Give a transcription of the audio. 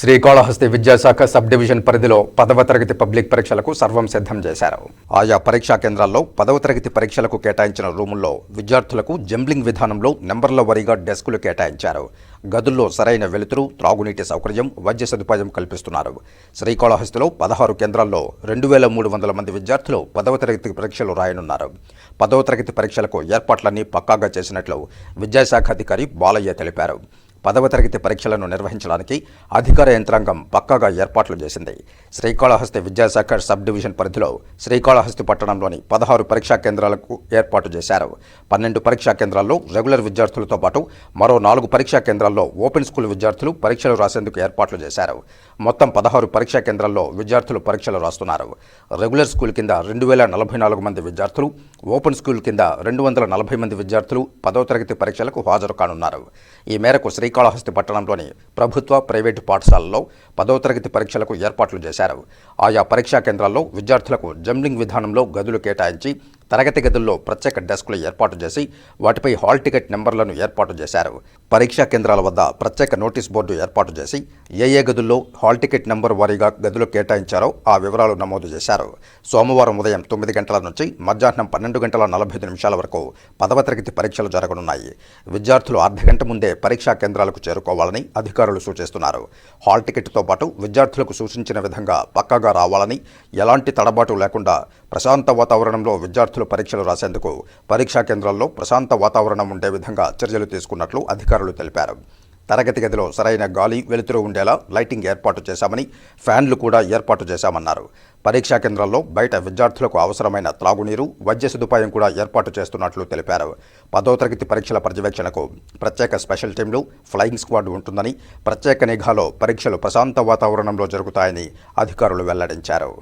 శ్రీకాళహస్తి విద్యాశాఖ sub division పరిధిలో పదవ తరగతి పబ్లిక్ పరీక్షలకు సర్వం సిద్ధం చేశారు. ఆయా పరీక్షా కేంద్రాల్లో పదవ తరగతి పరీక్షలకు కేటాయించిన రూముల్లో విద్యార్థులకు జంబ్లింగ్ విధానంలో నెంబర్ల వారీగా డెస్కులు కేటాయించారు. గదుల్లో సరైన వెలుతురు త్రాగునీటి సౌకర్యం వైద్య సదుపాయం కల్పిస్తున్నారు. శ్రీకాళహస్తిలో పదహారు కేంద్రాల్లో రెండు వేల మూడు వందల మంది విద్యార్థులు పదవ తరగతి పరీక్షలు రాయనున్నారు. పదవ తరగతి పరీక్షలకు ఏర్పాట్లన్నీ పక్కాగా చేసినట్లు విద్యాశాఖ అధికారి బాలయ్య తెలిపారు. పదవ తరగతి పరీక్షలను నిర్వహించడానికి అధికార యంత్రాంగం పక్కాగా ఏర్పాట్లు చేసింది. శ్రీకాళహస్తి విద్యాశాఖ సబ్ డివిజన్ పరిధిలో శ్రీకాళహస్తి పట్టణంలోని పదహారు పరీక్షా కేంద్రాలకు ఏర్పాటు చేశారు. పన్నెండు పరీక్షా కేంద్రాల్లో రెగ్యులర్ విద్యార్థులతో పాటు మరో నాలుగు పరీక్షా కేంద్రాల్లో ఓపెన్ స్కూల్ విద్యార్థులు పరీక్షలు రాసేందుకు ఏర్పాట్లు చేశారు. మొత్తం పదహారు పరీక్షా కేంద్రాల్లో విద్యార్థులు పరీక్షలు రాస్తున్నారు. రెగ్యులర్ స్కూల్ కింద రెండు వేల నలభై నాలుగు మంది విద్యార్థులు ఓపెన్ స్కూల్ కింద రెండు వందల నలభై మంది విద్యార్థులు పదవ తరగతి పరీక్షలకు హాజరు కానున్నారు ఈ మేరకు శ్రీకాళహస్తి పట్టణంలోని ప్రభుత్వ ప్రైవేటు పాఠశాలల్లో పదవ తరగతి పరీక్షలకు ఏర్పాట్లు చేశారు. ఆయా పరీక్షా కేంద్రాల్లో విద్యార్థులకు జంబ్లింగ్ విధానంలో గదులు కేటాయించి తరగతి గదుల్లో ప్రత్యేక డెస్కులు ఏర్పాటు చేసి వాటిపై హాల్ టికెట్ నెంబర్లను ఏర్పాటు చేశారు. పరీక్షా కేంద్రాల వద్ద ప్రత్యేక నోటీస్ బోర్డు ఏర్పాటు చేసి ఏ ఏ గదుల్లో హాల్ టికెట్ నెంబర్ వారీగా గదులు కేటాయించారో ఆ వివరాలు నమోదు చేశారు. సోమవారం ఉదయం తొమ్మిది గంటల నుంచి మధ్యాహ్నం పన్నెండు గంటల నలభై ఐదు నిమిషాల వరకు పదవ తరగతి పరీక్షలు జరగనున్నాయి. విద్యార్థులు అర్ధగంట ముందే పరీక్షా కేంద్రాలకు చేరుకోవాలని అధికారులు సూచిస్తున్నారు. హాల్ టికెట్తో పాటు విద్యార్థులకు సూచించిన విధంగా పక్కాగా రావాలని ఎలాంటి తడబాటు లేకుండా ప్రశాంత వాతావరణంలో విద్యార్థులు పరీక్షలు రాసేందుకు పరీక్షా కేంద్రాల్లో ప్రశాంత వాతావరణం ఉండే విధంగా చర్యలు తీసుకున్నట్లు అధికారులు తెలిపారు. తరగతి గదిలో సరైన గాలి వెలుతురు ఉండేలా లైటింగ్ ఏర్పాటు చేశామని ఫ్యాన్లు కూడా ఏర్పాటు చేశామన్నారు. పరీక్షా కేంద్రాల్లో బయట విద్యార్థులకు అవసరమైన త్రాగునీరు వైద్య సదుపాయం కూడా ఏర్పాటు చేస్తున్నట్లు తెలిపారు. పదో తరగతి పరీక్షల పర్యవేక్షణకు ప్రత్యేక స్పెషల్ టీంలు ఫ్లయింగ్ స్క్వాడ్ ఉంటుందని ప్రత్యేక నిఘాలో పరీక్షలు ప్రశాంత వాతావరణంలో జరుగుతాయని అధికారులు వెల్లడించారు.